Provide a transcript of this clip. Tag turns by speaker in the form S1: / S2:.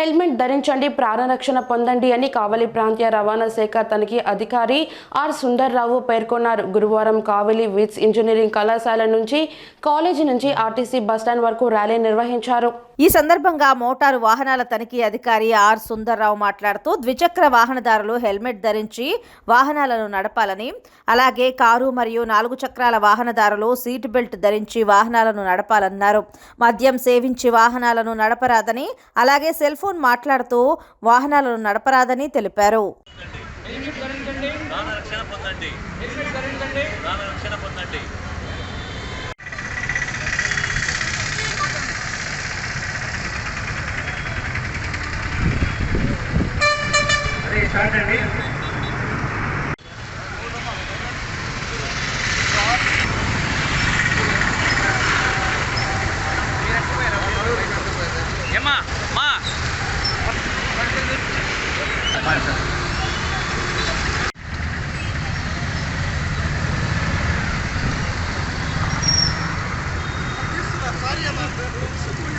S1: Helmet ధరించండి ప్రాణరక్షణ పొందండి అని కావలి ప్రాంతీయ రవాణా శాఖ తనిఖీ అధికారి ఆర్ సుందర్రావు పేర్కొన్నారు. గురువారం కావలి విట్స్ ఇంజనీరింగ్ కళాశాల నుంచి కాలేజీ నుంచి ఆర్టీసీ బస్టాండ్ వరకు ర్యాలీ నిర్వహించారు.
S2: ఈ సందర్భంగా మోటారు వాహనాల తనిఖీ అధికారి ఆర్ సుందర్రావు మాట్లాడుతూ ద్విచక్ర వాహనదారులు హెల్మెట్ ధరించి వాహనాలను నడపాలని అలాగే కారు మరియు నాలుగు చక్రాల వాహనదారులు సీట్ బెల్ట్ ధరించి వాహనాలను నడపాలన్నారు. మద్యం సేవించి వాహనాలను నడపరాదని అలాగే సెల్ ఫోన్ మాట్లాడుతూ వాహనాలను నడపరాదని తెలిపారు.
S3: ప్రాణరక్షణ పొందండి ప్రాణరక్షణ పొందండి ఏమ్మా మా